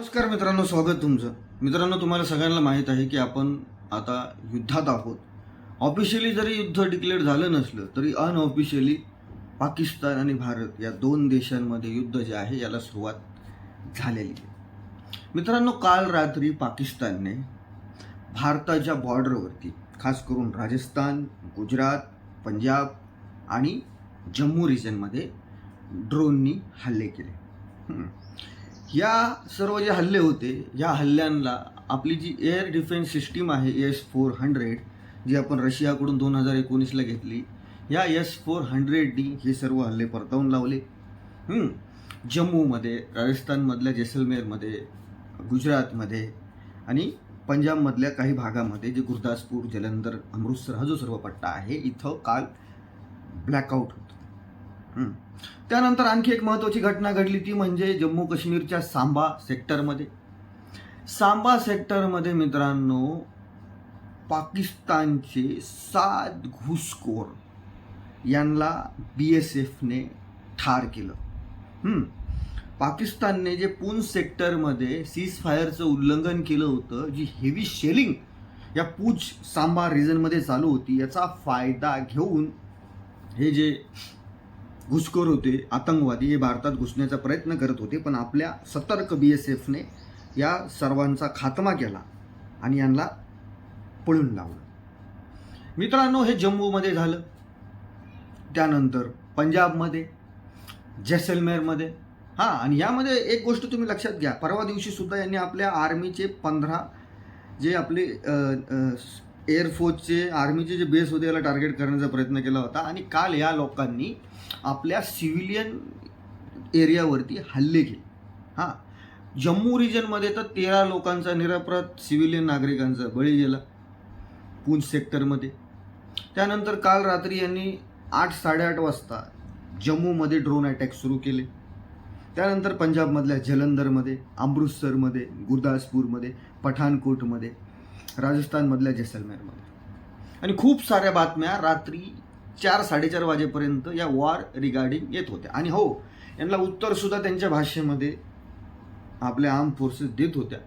नमस्कार मित्रांनो स्वागत तुमचं. मित्रांनो तुम्हाला सगळ्यांना माहीत आहे की आपण आता युद्धात आहोत. ऑफिशियली जरी युद्ध डिक्लेअर झालं नसलं तरी अनऑफिशियली पाकिस्तान आणि भारत या दोन देशांमध्ये युद्ध जे आहे याला सुरुवात झालेली आहे. मित्रांनो काल रात्री पाकिस्तानने भारताच्या बॉर्डरवरती खास करून राजस्थान गुजरात पंजाब आणि जम्मू रिजनमध्ये ड्रोननी हल्ले केले. या सर्व जे हल्ले होते या हल्ल्यांना आपली जी एअर डिफेन्स सिस्टीम आहे एस फोर हंड्रेड जी आपण रशियाकडून दोन हजार एकोणीसला घेतली या एस फोर हंड्रेडनी हे सर्व हल्ले परतावून लावले. जम्मूमध्ये राजस्थानमधल्या जैसलमेरमध्ये गुजरातमध्ये आणि पंजाबमधल्या काही भागामध्ये जे गुरदासपूर जलंधर अमृतसर हा जो सर्व पट्टा आहे इथं काल ब्लॅकआउट होतं. त्यानंतर आणखी एक महत्त्वाची घटना घडली ती म्हणजे जम्मू काश्मीरच्या सांबा सेक्टरमध्ये. सांबा सेक्टरमध्ये मित्रांनो पाकिस्तानचे सात घुसखोर यांना बी एस एफने ठार केलं. पाकिस्तानने जे पून सेक्टरमध्ये सीज फायरचं उल्लंघन केलं होतं जी हेवी शेलिंग या पूछ सांबा रिजनमध्ये चालू होती याचा फायदा घेऊन हे जे घुसखोर होते आतंकवादी हे भारतात घुसण्याचा प्रयत्न करत होते पण आपल्या सतर्क बी एस एफने या सर्वांचा खात्मा केला आणि यांना पळून लावलं. मित्रांनो हे जम्मूमध्ये झालं. त्यानंतर पंजाबमध्ये जैसलमेरमध्ये हां आणि यामध्ये एक गोष्ट तुम्ही लक्षात घ्या. परवा दिवशीसुद्धा यांनी आपल्या आर्मीचे पंधरा जे आपले एअरफोर्सचे आर्मीचे जे बेस होते याला टार्गेट करण्याचा प्रयत्न केला होता. आणि काल या लोकांनी आपल्या सिव्हिलियन एरियावरती हल्ले केले. हां. जम्मू रिजनमध्ये तर तेरा लोकांचा निरपराध सिव्हिलियन नागरिकांचा बळी गेला. पूंछ सेक्टरमध्ये त्यानंतर काल रात्री यांनी आठ साडेआठ वाजता जम्मूमध्ये ड्रोन अटॅक सुरू केले. त्यानंतर पंजाबमधल्या जलंधरमध्ये अमृतसरमध्ये गुरदासपूरमध्ये पठाणकोटमध्ये राजस्थानमधल्या जैसलमेरमध्ये. आणि खूप साऱ्या बातम्या रात्री चार साडेचार वाजेपर्यंत या वॉर रिगार्डिंग येत होत्या. आणि हो यांना उत्तरसुद्धा त्यांच्या भाषेमध्ये आपल्या आर्म फोर्सेस देत होत्या.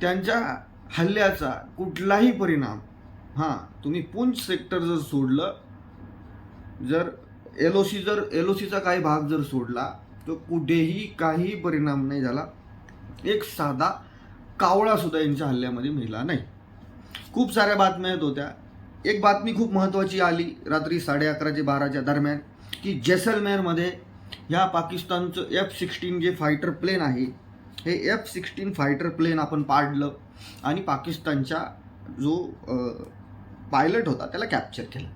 त्यांच्या हल्ल्याचा कुठलाही परिणाम हां तुम्ही पुंछ सेक्टर जर सोडलं जर एल ओ सी जर एल ओ सीचा काही भाग जर सोडला तर कुठेही काही परिणाम नाही झाला. एक साधा कावळासुद्धा यांच्या हल्ल्यामध्ये मिळाला नाही. खूप साऱ्या बातम्या येत होत्या. एक बातमी खूप महत्त्वाची आली रात्री साडे अकरा ते बाराच्या दरम्यान की जैसलमेरमध्ये ह्या पाकिस्तानचं एफ सिक्स्टीन जे फायटर प्लेन आहे हे एफ सिक्स्टीन फायटर प्लेन आपण पाडलं आणि पाकिस्तानच्या जो पायलट होता त्याला कॅप्चर केलं.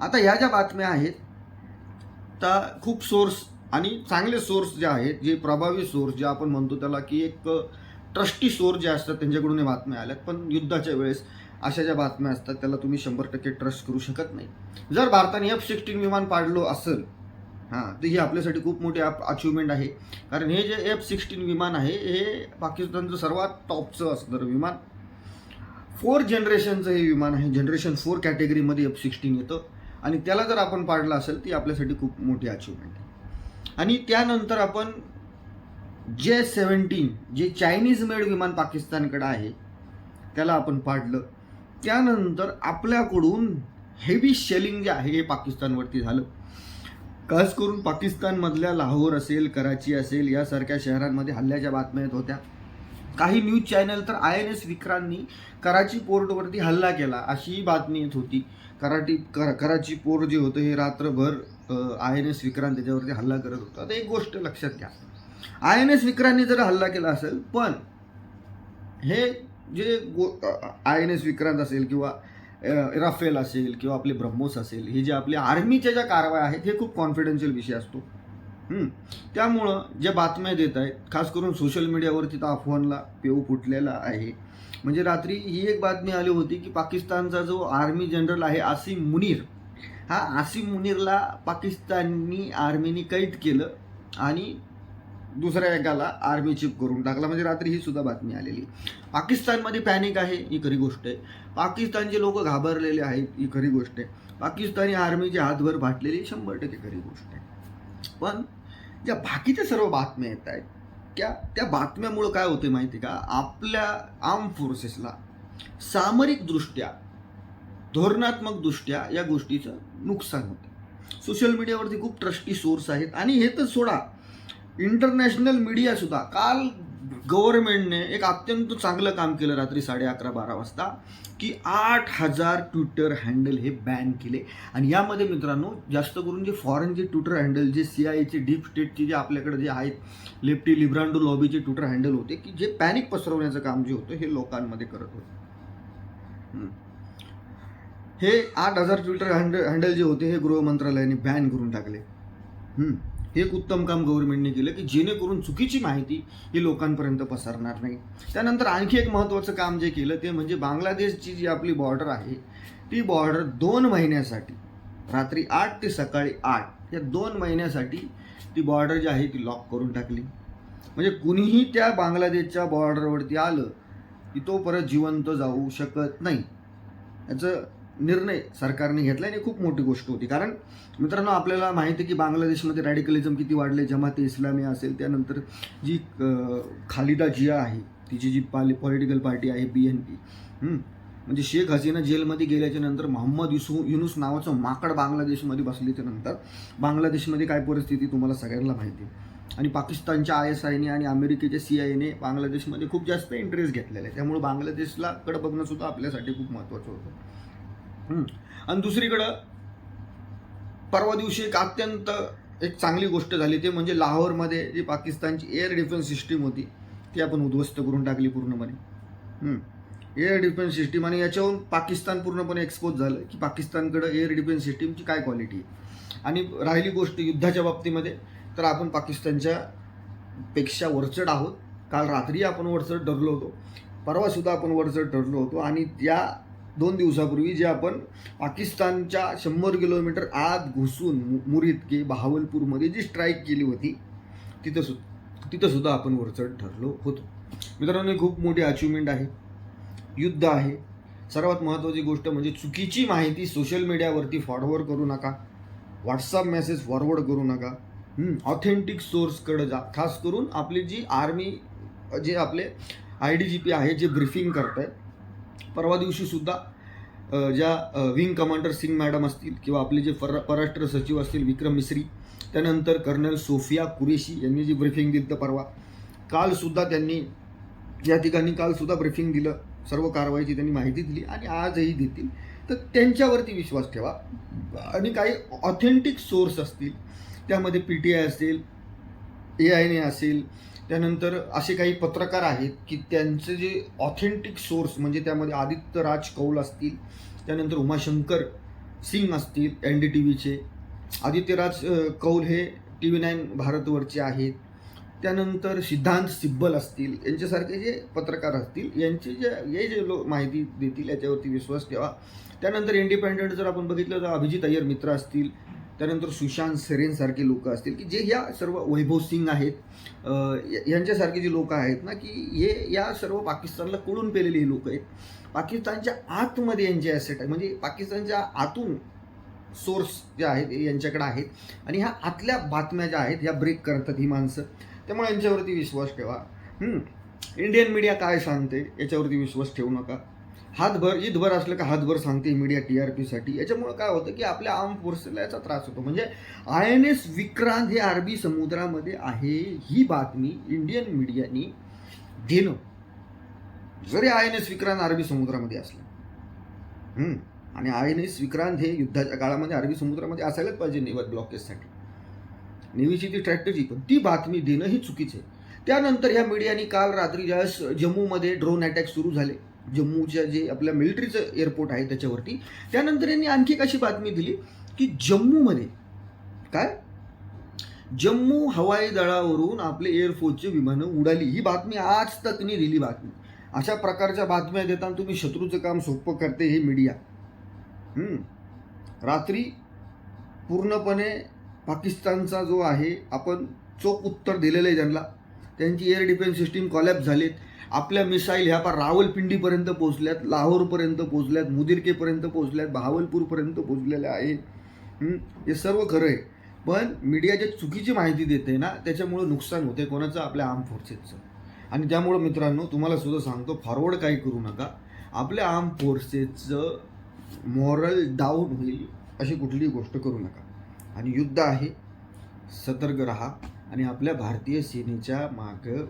आता ह्या ज्या बातम्या आहेत त्या खूप सोर्स आणि चांगले सोर्स जे आहेत जे प्रभावी सोर्स जे आपण म्हणतो त्याला की एक ट्रस्टी सोर जे असतात त्यांच्याकडून हे बातम्या आल्यात. पण युद्धाच्या वेळेस अशा ज्या बातम्या असतात त्याला तुम्ही शंभर टक्के ट्रस्ट करू शकत नाही. जर भारताने एफ सिक्स्टीन विमान पाडलो असेल हां तर ही आपल्यासाठी खूप मोठी अचिव्हमेंट आहे. कारण हे जे एफ सिक्स्टीन विमान आहे हे पाकिस्तानचं सर्वात टॉपचं असणारं विमान. फोर जनरेशनचं हे विमान आहे. जनरेशन फोर कॅटेगरीमध्ये एफ सिक्स्टीन येतं. आणि त्याला जर आपण पाडलं असेल ती आपल्यासाठी खूप मोठी अचिव्हमेंट आहे. आणि त्यानंतर आपण जे सेवन्टीन जे चायनीज मेड विमान पाकिस्तानकडं आहे त्याला आपण पाडलं. त्यानंतर आपल्याकडून हेवी शेलिंग जे आहे हे पाकिस्तानवरती झालं. खास करून पाकिस्तानमधल्या लाहोर असेल कराची असेल यासारख्या शहरांमध्ये हल्ल्याच्या बातम्या येत होत्या. काही न्यूज चॅनल तर आय एन एस विक्रांतनी कराची पोर्टवरती हल्ला केला अशी बातमी येत होती. कराटी कर कराची पोर्ट जे होतं हे रात्रभर आय एन एस विक्रांत त्याच्यावरती हल्ला करत होता. आता एक गोष्ट लक्षात घ्या. आय एन एस विक्रांतने जर हल्ला केला असेल पण हे जे गो आय एन एस विक्रांत असेल किंवा राफेल असेल किंवा आपले ब्रह्मोस असेल हे जे आपले आर्मीच्या ज्या कारवाया आहेत हे खूप कॉन्फिडेन्शियल विषय असतो. त्यामुळं ज्या बातम्या देत आहेत खास करून सोशल मीडियावरती तर अफवांना पेऊ फुटलेला आहे. म्हणजे रात्री ही एक बातमी आली होती की पाकिस्तानचा जो आर्मी जनरल आहे आसिम मुनीर हा आसिम मुनीरला पाकिस्तानी आर्मीने कैद केलं आणि दुसऱ्या एकाला आर्मी चिप करून टाकला. म्हणजे रात्री ही सुद्धा बातमी आलेली. पाकिस्तानमध्ये पॅनिक आहे ही खरी गोष्ट आहे. पाकिस्तानचे लोक घाबरलेले आहेत ही खरी गोष्ट आहे. पाकिस्तानी आर्मीचे हातभर फाटलेली शंभर टक्के खरी गोष्ट आहे. पण ज्या बाकीच्या सर्व बातम्या येत आहेत त्या त्या बातम्यामुळं काय होते माहिती का? आपल्या आर्म फोर्सेसला सामरिकदृष्ट्या धोरणात्मकदृष्ट्या या गोष्टीचं नुकसान होतं सोशल मीडियावरती खूप ट्रस्टी सोर्स आहेत. आणि हे तर सोडा इंटरनॅशनल मीडिया सुद्धा. काल गव्हर्नमेंटने एक अत्यंत चांगलं काम केलं रात्री साडे अकरा बारा वाजता की आठ हजार ट्विटर हँडल हे बॅन केले. आणि यामध्ये मित्रांनो जास्त करून जे फॉरेनचे ट्विटर हँडल जे सी आयचे डीप स्टेटचे जे आपल्याकडे जे आहेत लेफ्टी लिब्रांडो लॉबीचे ट्विटर हँडल होते की जे पॅनिक पसरवण्याचं काम जे होतं हे लोकांमध्ये करत होते. हे आठ हजार ट्विटर हँडल हँडल जे होते हे गृह मंत्रालयाने बॅन करून टाकले. हे एक उत्तम काम गव्हर्नमेंटने केलं की जेणेकरून चुकीची माहिती ही लोकांपर्यंत पसरणार नाही. त्यानंतर आणखी एक महत्त्वाचं काम जे केलं ते म्हणजे बांगलादेशची जी आपली बॉर्डर आहे ती बॉर्डर दोन महिन्यासाठी रात्री आठ ते सकाळी आठ या दोन महिन्यासाठी ती बॉर्डर जी आहे ती लॉक करून टाकली. म्हणजे कुणीही त्या बांगलादेशच्या बॉर्डरवरती आलं की तो परत जिवंत जाऊ शकत नाही. याचं निर्णय सरकारने घेतला आणि खूप मोठी गोष्ट होती. कारण मित्रांनो आपल्याला माहिती आहे की बांगलादेशमध्ये रॅडिकलिझम किती वाढले जमाते इस्लामी असेल त्यानंतर जी खालिदा जिया आहे तिची जी पाली पॉलिटिकल पार्टी आहे बी एन पी म्हणजे शेख हसीना जेलमध्ये गेल्याच्यानंतर मोहम्मद युसू युनुस नावाचं माकड बांगलादेशमध्ये बसल्याच्या नंतर बांगलादेशमध्ये काय परिस्थिती तुम्हाला सगळ्यांना माहिती आहे. आणि पाकिस्तानच्या आय एस आयने आणि अमेरिकेच्या सी आयने बांगलादेशमध्ये खूप जास्त इंटरेस्ट घेतलेला आहे. त्यामुळे बांगलादेशला कडे बघणंसुद्धा आपल्यासाठी खूप महत्त्वाचं होतं. आणि दुसरीकडं परवा दिवशी एक अत्यंत एक चांगली गोष्ट झाली ते म्हणजे लाहोरमध्ये जी पाकिस्तानची एअर डिफेन्स सिस्टीम होती ती आपण उद्ध्वस्त करून टाकली पूर्णपणे. एअर डिफेन्स सिस्टीम आणि याच्यावरून पाकिस्तान पूर्णपणे एक्सपोज झालं की पाकिस्तानकडं एअर डिफेन्स सिस्टीमची काय क्वालिटी आहे. आणि राहिली गोष्ट युद्धाच्या बाबतीमध्ये तर आपण पाकिस्तानच्या पेक्षा वरचढ आहोत. काल रात्री आपण वरचढ ठरलो होतो. परवासुद्धा आपण वरचढ ठरलो होतो. आणि त्या दोन दिवसापूर्वी जे आपण पाकिस्तानच्या शंभर किलोमीटर आत घुसून मु- मुरीद की बहावलपूरमध्ये जी स्ट्राईक केली होती तिथं सु तिथंसुद्धा आपण वरचढ ठरलो होतो. मित्रांनो खूप मोठी अचिव्हमेंट आहे. युद्ध आहे. सर्वात महत्त्वाची गोष्ट म्हणजे चुकीची माहिती सोशल मीडियावरती फॉरवर्ड करू नका. व्हॉट्सअप मेसेज फॉरवर्ड करू नका. ऑथेंटिक सोर्सकडे जा. खास करून आपली जी आर्मी जे आपले आय डी जी पी आहे जे ब्रिफिंग करत आहेत परवा दिवशी सुद्धा ज्या विंग कमांडर सिंग मॅडम असतील किंवा आपले जे पर परराष्ट्र सचिव असतील विक्रम मिश्री त्यानंतर कर्नल सोफिया कुरेशी यांनी जी ब्रिफिंग दिलं परवा कालसुद्धा त्यांनी या ठिकाणी कालसुद्धा ब्रिफिंग दिलं सर्व कारवाईची त्यांनी माहिती दिली आणि आजही देतील. तर त्यांच्यावरती विश्वास ठेवा. आणि काही ऑथेंटिक सोर्स असतील त्यामध्ये पी टी आय असेल ए आयने असेल त्यानंतर असे काही पत्रकार आहेत की त्यांचे जे ऑथेंटिक सोर्स म्हणजे त्यामध्ये आदित्य राज कौल असतील त्यानंतर उमाशंकर सिंग असतील एन डी टी व्हीचे. आदित्यराज कौल हे टी व्ही नाईन भारतवरचे आहेत. त्यानंतर सिद्धांत सिब्बल असतील यांच्यासारखे जे पत्रकार असतील यांचे जे हे जे लोक माहिती देतील याच्यावरती विश्वास ठेवा. त्यानंतर इंडिपेंडंट जर आपण बघितलं तर अभिजित अय्यर मित्र असतील त्यानंतर सुशांत सेरेनसारखे लोक असतील की जे ह्या सर्व वैभव सिंग आहेत यांच्यासारखे जे लोक आहेत ना की हे या सर्व पाकिस्तानला कळून पेलेले लोक आहेत. पाकिस्तानच्या आतमध्ये यांचे ॲसेट आहे. म्हणजे पाकिस्तानच्या आतून सोर्स जे आहेत हे यांच्याकडे आहेत. आणि ह्या आतल्या बातम्या ज्या आहेत ह्या ब्रेक करतात ही माणसं. त्यामुळे यांच्यावरती विश्वास ठेवा. इंडियन मीडिया काय सांगते याच्यावरती विश्वास ठेवू नका. हातभर ईदभर असलं का हातभर सांगते मीडिया टी आर पीसाठी याच्यामुळं काय होतं की आपल्या आर्म फोर्सला याचा त्रास होतो. म्हणजे आय एन एस विक्रांत हे अरबी समुद्रामध्ये आहे ही बातमी इंडियन मीडियानी देणं जरी आय एन एस विक्रांत अरबी समुद्रामध्ये असलं. आणि आय एन एस विक्रांत हे युद्धाच्या काळामध्ये अरबी समुद्रामध्ये असायलाच पाहिजे नेवर ब्लॉकेजसाठी नेव्हीची ती स्ट्रॅटेजी पण ती बातमी देणं ही चुकीचं आहे. त्यानंतर ह्या मीडियानी काल रात्री ज्यावेळेस जम्मूमध्ये ड्रोन अटॅक सुरू झाले जम्मूच्या जे आपल्या मिलिटरीचं एअरपोर्ट आहे त्याच्यावरती त्यानंतर यांनी आणखी एक अशी बातमी दिली की जम्मूमध्ये काय? जम्मू हवाई दळावरून आपले एअरफोर्सचे विमानं उडाली. ही बातमी आज तकनी दिली बातमी. अशा प्रकारच्या बातम्या देताना तुम्ही शत्रूचं काम सोपं करते हे मीडिया रात्री पूर्णपणे पाकिस्तानचा जो आहे आपण चोख उत्तर दिलेलं आहे त्यांना. त्यांची एअर डिफेन्स सिस्टीम कॉलॅप्स झालीत. आपल्या मिसाईल ह्या पा रावलपिंडीपर्यंत पोहोचल्यात लाहोरपर्यंत पोहोचल्यात मुदिरकेपर्यंत पोहोचल्यात बहावलपूरपर्यंत पोहोचलेल्या आहेत. हे सर्व खरं आहे. पण मीडिया जे चुकीची माहिती देते ना त्याच्यामुळं नुकसान होते. कोणाचं? आपल्या आर्म फोर्सेसचं आणि त्यामुळं मित्रांनो तुम्हाला सुद्धा सांगतो फॉरवर्ड काही करू नका. आपल्या आर्म फोर्सेसचं मॉरल डाऊन होईल अशी कुठलीही गोष्ट करू नका. आणि युद्ध आहे. सतर्क रहा. आणि आपल्या भारतीय सेनेच्या मागं